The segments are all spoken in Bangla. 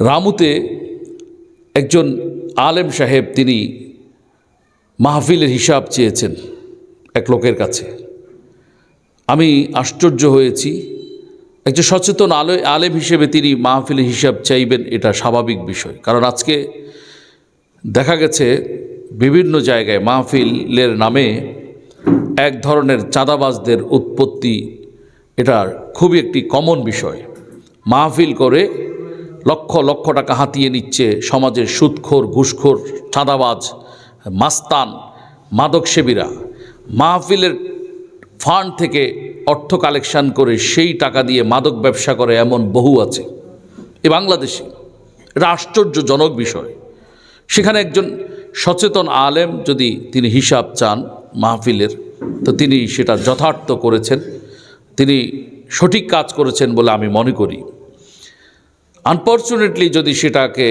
রামুতে একজন আলেম সাহেব তিনি মাহফিলের হিসাব চেয়েছেন এক লোকের কাছে। আমি আশ্চর্য হয়েছি। একজন সচেতন আলো, আলেম হিসেবে তিনি মাহফিলের হিসাব চাইবেন এটা স্বাভাবিক বিষয়। কারণ আজকে দেখা গেছে বিভিন্ন জায়গায় মাহফিলের নামে এক ধরনের চাঁদাবাজদের উৎপত্তি, এটা খুবই একটি কমন বিষয়। মাহফিল করে লক্ষ লক্ষ টাকা হাতিয়ে নিচ্ছে সমাজের সুদখোর ঘুষখোর, চাঁদাবাজ, মাস্তান, মাদকসেবীরা। মাহফিলের ফান্ড থেকে অর্থ কালেকশন করে সেই টাকা দিয়ে মাদক ব্যবসা করে এমন বহু আছে। এ বাংলাদেশে এটা আশ্চর্যজনক বিষয়। সেখানে একজন সচেতন আলেম যদি তিনি হিসাব চান মাহফিলের, তো তিনি সেটা যথার্থ করেছেন। তিনি সঠিক কাজ করেছেন বলে আমি মনে করি। আনফর্চুনেটলি যদি সেটাকে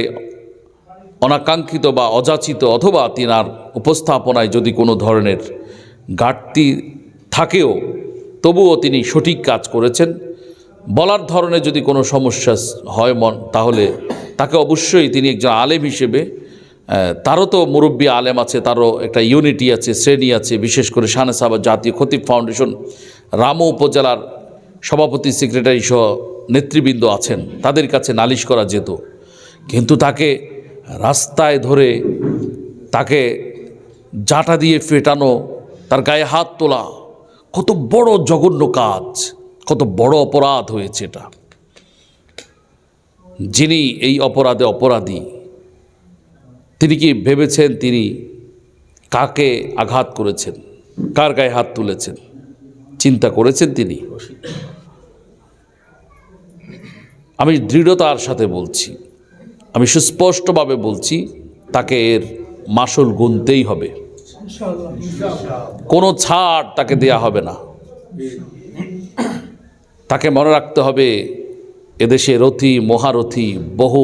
অনাকাঙ্ক্ষিত বা অযাচিত অথবা তিনার উপস্থাপনায় যদি কোনো ধরনের ঘাটতি থাকেও, তবুও তিনি সঠিক কাজ করেছেন। বলার ধরনে যদি কোনো সমস্যা হয় মন, তাহলে তাকে অবশ্যই তিনি একজন আলেম হিসেবে তারও তো মুরব্বী আলেম আছে, তারও একটা ইউনিটি আছে, শ্রেণি আছে, বিশেষ করে শানে সাহাবা জাতীয় খতিব ফাউন্ডেশন, রামু উপজেলার সভাপতি সেক্রেটারি সহ নেতৃবৃন্দ আছেন। তাদের কাছে নালিশ করা যেত। কিন্তু তাকে রাস্তায় ধরে তাকে জাটা দিয়ে ফেটানো, তার গায়ে হাত তোলা কত বড় জঘন্য কাজ, কত বড় অপরাধ হয়েছে এটা। যিনি এই অপরাধে অপরাধী, তিনি কি ভেবেছেন তিনি কাকে আঘাত করেছেন? কার গায়ে হাত তুলেছেন? চিন্তা করেছেন তিনি। আমি দৃঢ়তার সাথে বলছি, আমি সুস্পষ্টভাবে বলছি, তাকে এর মাসুল গুনতেই হবে। কোনো ছাড় তাকে দেয়া হবে না। তাকে মনে রাখতে হবে এদেশে রথি মহারথী, বহু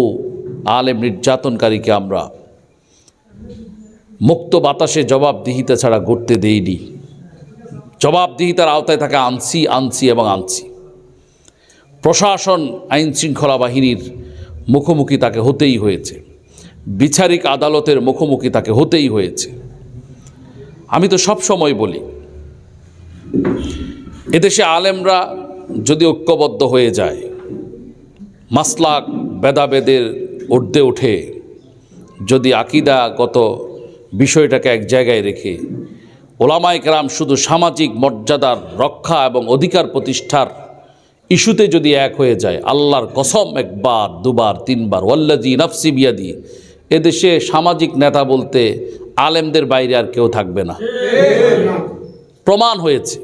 আলেম নির্যাতনকারীকে আমরা মুক্ত বাতাসে জবাবদিহিতা ছাড়া ঘুরতে দেইনি। জবাবদিহিতার আওতায় তাকে আনছি আনছি এবং আনছি প্রশাসন আইন শৃঙ্খলা বাহিনীর মুখোমুখি তাকে হতেই হয়েছে। বিচারিক আদালতের মুখোমুখি তাকে হতেই হয়েছে। আমি তো সব সময় বলি, এদেশে আলেমরা যদি ঐক্যবদ্ধ হয়ে যায়, মাসলাক বেদাবেদের ঊর্ধ্বে ওঠে যদি আকিদাগত বিষয়টাকে এক জায়গায় রেখে ওলামায় কেরাম শুধু সামাজিক মর্যাদার রক্ষা এবং অধিকার প্রতিষ্ঠার ইস্যুতে যদি এক হয়ে যায়, আল্লাহর কসম একবার, দুবার, তিনবার ওয়াল্লাজি নফসি বিয়াদি, এদেশে সামাজিক নেতা বলতে আলেমদের বাইরে আর কেউ থাকবে না। প্রমাণ হয়েছে।